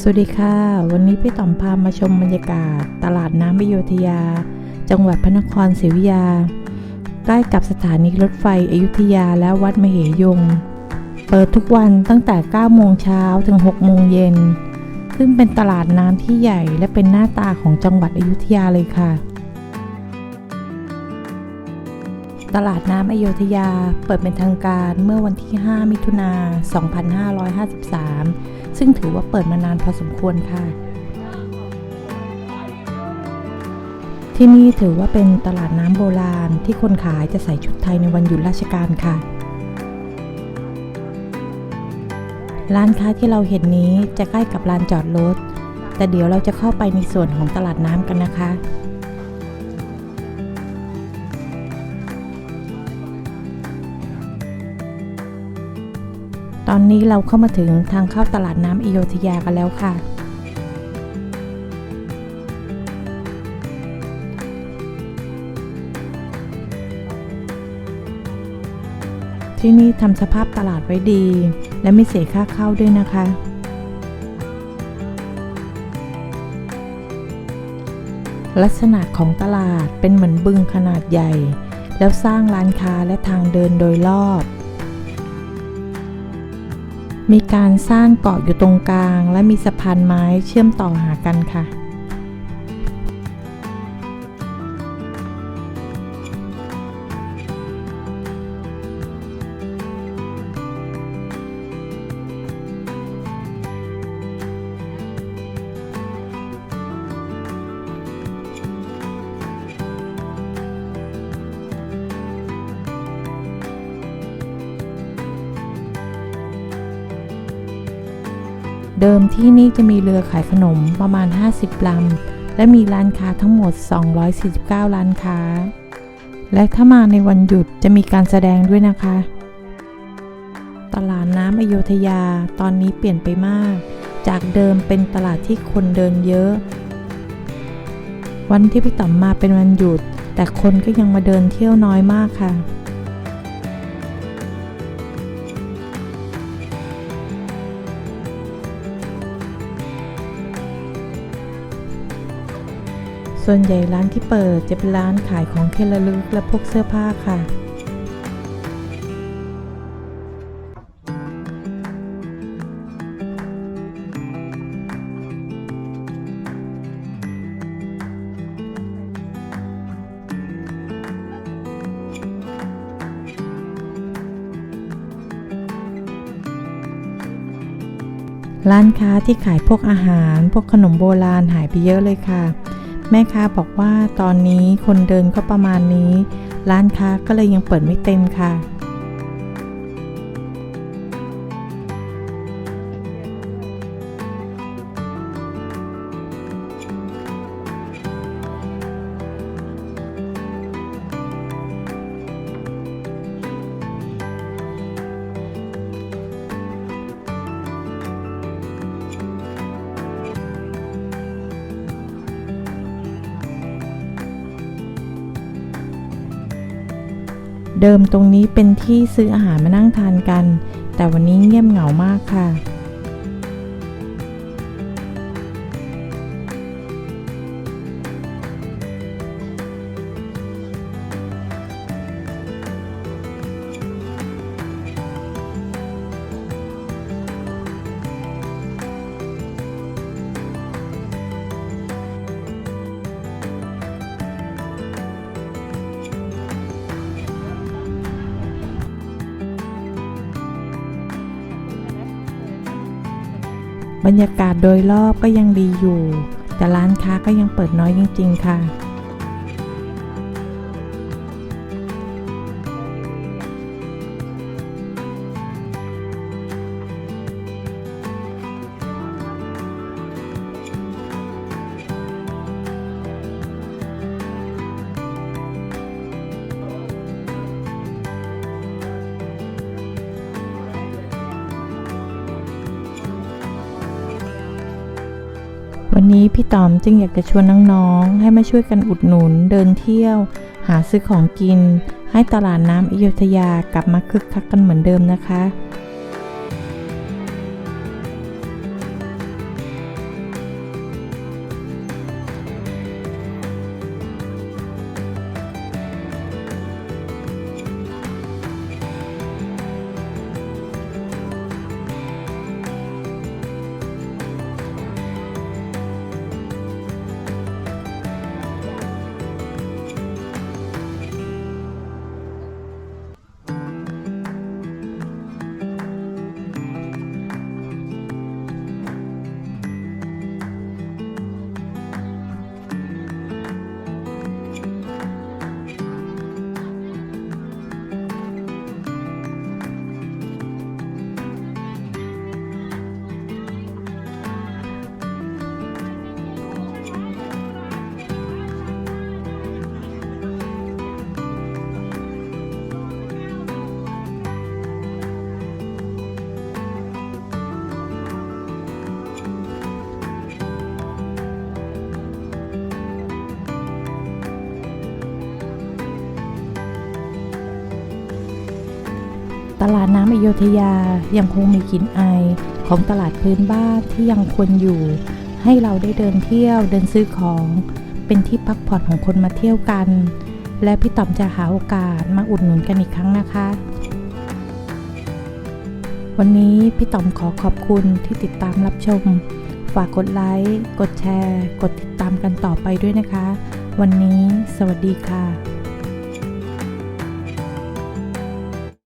สวัสดีค่ะ วันนี้พี่ต่อมพามาชมบรรยากาศ ตลาดน้ำอโยธยา จังหวัดพระนครศรีอยุธยา ใกล้กับสถานีรถไฟอยุธยาและวัดมเหยง เปิดทุกวันตั้งแต่ 9 โมงเช้าถึง 6 โมงเย็น ซึ่งเป็นตลาดน้ำที่ใหญ่และเป็นหน้าตาของจังหวัดอยุธยาเลยค่ะ ตลาดน้ำอโยธยาเปิดเป็นทางการเมื่อวันที่ 5 มิถุนา2553 ซึ่งถือว่าเปิดมานานพอสมควรค่ะ ที่นี่ถือว่าเป็นตลาดน้ำโบราณที่คนขายจะใส่ชุดไทยในวันหยุดราชการค่ะ ร้านค้าที่เราเห็นนี้จะใกล้กับลานจอดรถแต่เดี๋ยวเราจะเข้าไปในส่วนของตลาดน้ำกันนะคะ ตอนนี้เราเข้ามาถึงทางเข้าตลาดน้ำอโยธยากันแล้วค่ะ ที่นี่ทำสภาพตลาดไว้ดี และไม่เสียค่าเข้าด้วยนะคะลักษณะของตลาดเป็นเหมือนบึงขนาดใหญ่ แล้วสร้างร้านค้าและทางเดินโดยรอบ มีการสร้างเกาะอยู่ตรงกลาง และมีสะพานไม้เชื่อมต่อหากันค่ะ ดิมที่นี่จะมีเรือขายขนมประมาณ 50ลำ และมีร้านค้าทั้งหมด 249 ร้านค้า และถ้ามาในวันหยุดจะมีการแสดงด้วยนะคะ ตลาดน้ำอโยธยาตอนนี้เปลี่ยนไปมาก จากเดิมเป็นตลาดที่คนเดินเยอะ วันที่พี่ต่อมมาเป็นวันหยุด แต่คนก็ยังมาเดินเที่ยวน้อยมากค่ะ ส่วนใหญ่ร้านที่เปิดจะเป็นร้านขายของเคระลึกและพวกเสื้อผ้าค่ะร้านค้าที่ขายพวกอาหาร พวกขนมโบราณหายไปเยอะเลยค่ะ แม่ค้าบอกว่าตอนนี้คนเดินก็ประมาณนี้ ร้านค้าก็เลยยังเปิดไม่เต็มค่ะ เดิมตรงนี้เป็นที่ซื้ออาหารมานั่งทานกัน แต่วันนี้เงียบเหงามากค่ะ บรรยากาศโดยรอบก็ยังดีอยู่ แต่ร้านค้าก็ยังเปิดน้อยจริง ๆ ค่ะ วันนี้พี่ต๋อมจึงอยากจะชวนน้องๆ ให้มาช่วยกันอุดหนุนเดินเที่ยว หาซื้อของกิน ให้ตลาดน้ำอยุธยากลับมาคึกคักกันเหมือนเดิมนะคะ ตลาดน้ำอโยธยายังคงมีกลิ่นอายของตลาดพื้นบ้านที่ยังควรอยู่ ให้เราได้เดินเที่ยวเดินซื้อของ เป็นที่พักผ่อนของคนมาเที่ยวกัน และพี่ต่อมจะหาโอกาสมาอุดหนุนกันอีกครั้งนะคะ วันนี้พี่ต่อมขอขอบคุณที่ติดตามรับชม ฝากกดไลค์กดแชร์ กดติดตามกันต่อไปด้วยนะคะ วันนี้สวัสดีค่ะ